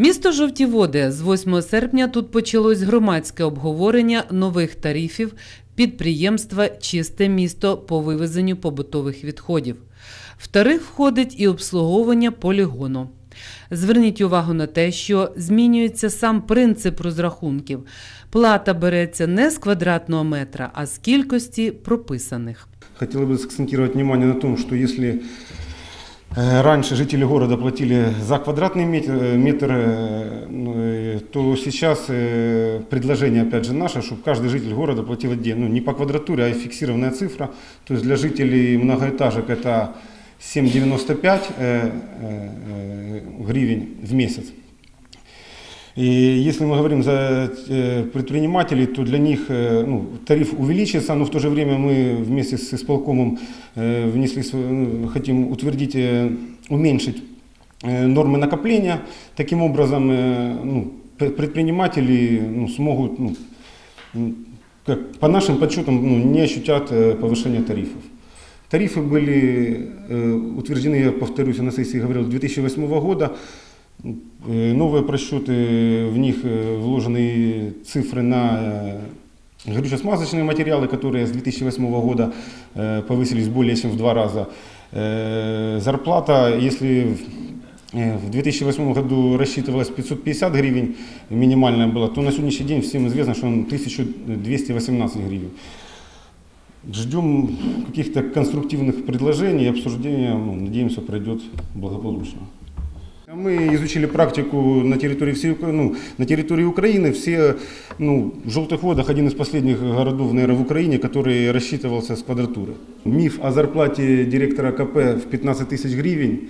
Місто Жовті Води з 8 серпня тут почалось громадське обговорення нових тарифів підприємства Чисте місто по вивезенню побутових відходів. В тариф входить і обслуговування полігону. Зверніть увагу на те, що змінюється сам принцип розрахунків. Плата береться не з квадратного метра, а з кількості прописаних. Хотел бы сакцентировать внимание на том, что если э, раньше жители города платили за квадратный метр, э, метр, э, ну, э, то сейчас э, предложение, опять же, наше, чтобы каждый житель города платил отдельно, ну, не по квадратуре, а фиксированная цифра. То есть для жителей многоэтажек это 7,95 э, э, э, гривен в месяц. И если мы говорим за э, предпринимателей, то для них э, ну, тариф увеличится, но в то же время мы вместе с исполкомом э, внесли, свой- ну, хотим утвердить, э, уменьшить э, нормы накопления. Таким образом, э, ну, п- предприниматели ну, смогут, ну, м, как, по нашим подсчетам, ну, не ощутят э, повышения тарифов. Тарифы были э, утверждены, я повторюсь, я на сессии говорил, 2008 года. Э, Новые просчеты, в них э, вложены цифры на э, горюче-смазочные материалы, которые с 2008 года э, повысились более чем в два раза. Э, Зарплата, если в- э, в 2008 году рассчитывалась 550 гривен, минимальная была, то на сегодняшний день всем известно, что он 1218 гривен. Ждем каких-то конструктивных предложений и обсуждения, ну, надеемся, пройдет благополучно. Мы изучили практику на территории, всей, Ука- ну, на территории Украины. Все, ну, в Желтых водах один из последних городов, наверное, в Украине, который рассчитывался с квадратуры. Миф о зарплате директора КП в 15 тысяч гривен.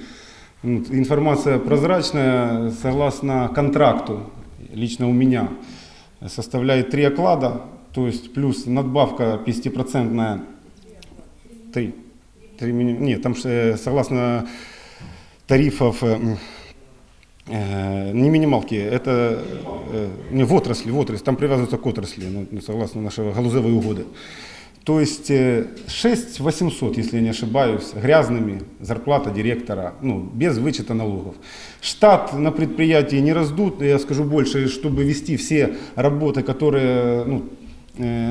Ну, Информация прозрачная, согласно контракту, лично у меня, составляет 3 оклада, то есть плюс надбавка 50% 3. 3 нет, там э, согласно тарифов э, м, э, не минималки, это э, не в отрасли, в отрасли, там привязываются к отрасли, ну, ну, согласно нашего галузевой угоды. То есть э, 6 800, если я не ошибаюсь, грязными зарплата директора, ну, без вычета налогов. Штат на предприятии не раздут, я скажу больше, чтобы вести все работы, которые ну, э,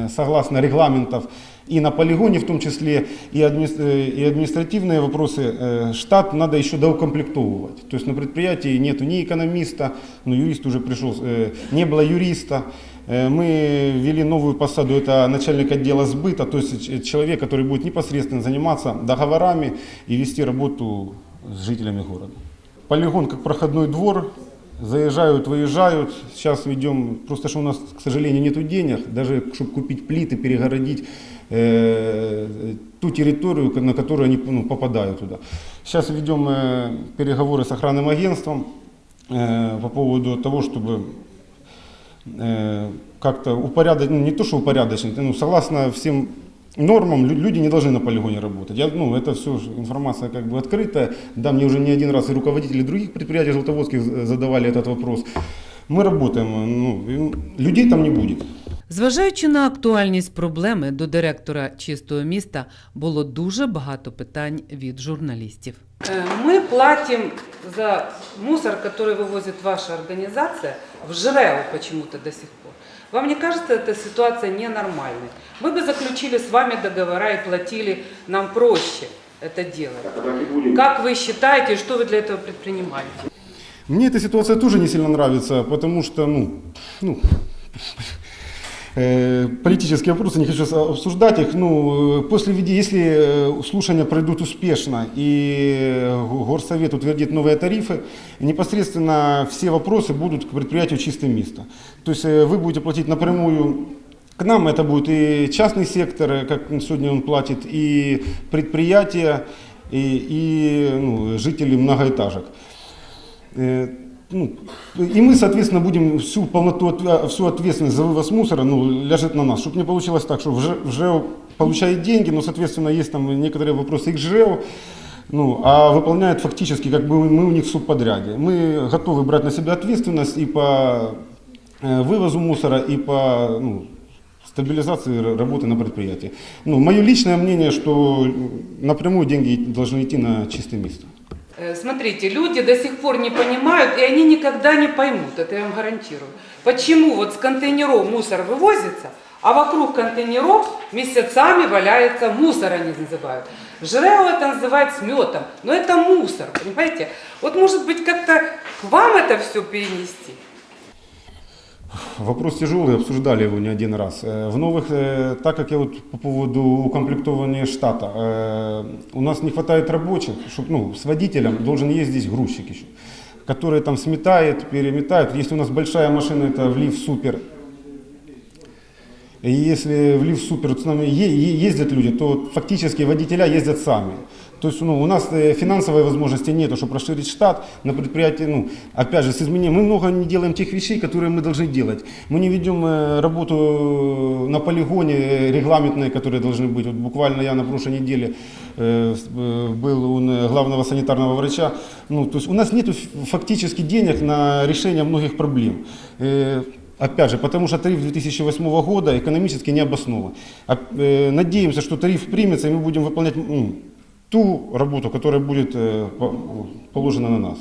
согласно регламентов и на полигоне в том числе, и, админи- э, и административные вопросы, э, штат надо еще доукомплектовывать. То есть на предприятии нету ни экономиста, но юрист уже пришел, э, не было юриста. Э, Мы ввели новую посаду, это начальник отдела сбыта, то есть э, человек, который будет непосредственно заниматься договорами и вести работу с жителями города. Полигон как проходной двор, заезжают, выезжают. Сейчас ведем, просто что у нас, к сожалению, нет денег, даже чтобы купить плиты, перегородить э, ту территорию, на которую они ну, попадают туда. Сейчас ведем э, переговоры с охранным агентством э, по поводу того, чтобы э, как-то упорядочить, ну, не то, что упорядочить, ну, согласно всем нормам лю- люди не должны на полигоне работать. Я, ну, это все информация как бы открытая. Да, мне уже не один раз и руководители других предприятий желтоводских з- задавали этот вопрос. Мы работаем, ну, и людей там не будет. Зважаючи на актуальність проблеми, до директора чистого міста було дуже багато питань від журналістів. Мы платим за мусор, который вывозит ваша организация, в ЖРЭО почему-то до сих пор. Вам не кажется эта ситуация ненормальной? Мы бы заключили с вами договора и платили нам проще это делать. Как вы считаете, и что вы для этого предпринимаете? Мне эта ситуация тоже не сильно нравится, потому что, ну, ну, э, политические вопросы, не хочу с- обсуждать их. Ну, э, после введи- если э, слушания пройдут успешно и э, Горсовет утвердит новые тарифы, непосредственно все вопросы будут к предприятию «Чистое место». То есть э, вы будете платить напрямую к нам это будет и частный сектор, э, как сегодня он платит, и предприятия, и, и ну, жители многоэтажек. Ну, и мы, соответственно, будем всю полноту, отвя- всю ответственность за вывоз мусора ну, ляжет на нас. Чтобы не получилось так, что в ЖЭО получает деньги, но, соответственно, есть там некоторые вопросы и к ЖЭО, ну, а выполняет фактически, как бы мы у них в субподряде. Мы готовы брать на себя ответственность и по э, вывозу мусора, и по ну, стабилизации работы на предприятии. Ну, мое личное мнение, что напрямую деньги должны идти на чистое место. Э, Смотрите, люди до сих пор не понимают, и они никогда не поймут, это я вам гарантирую. Почему вот с контейнеров мусор вывозится, а вокруг контейнеров месяцами валяется мусор, они называют. ЖРЭО это называют сметом, но это мусор, понимаете? Вот может быть как-то к вам это все перенести? Вопрос тяжелый, обсуждали его не один раз. Э, В новых, э, так как я вот по поводу укомплектования штата, э, у нас не хватает рабочих, чтоб, ну, с водителем должен ездить грузчик еще, который там сметает, переметает. Если у нас большая машина, это в лифт супер, и если в лифт супер с нами е- е- ездят люди, то фактически водителя ездят сами. То есть ну, у нас э, финансовой возможности нет, чтобы расширить штат на предприятии. Ну, опять же, с изменением мы много не делаем тех вещей, которые мы должны делать. Мы не ведем э, работу на полигоне э, регламентной, которые должны быть. Вот буквально я на прошлой неделе э, с- э, был у э, главного санитарного врача. Ну, то есть у нас нет фактически денег на решение многих проблем. Э, Опять же, потому что тариф 2008 года экономически не обоснован. А, э, Надеемся, что тариф примется, и мы будем выполнять м, ту работу, которая будет э, по- положена на нас.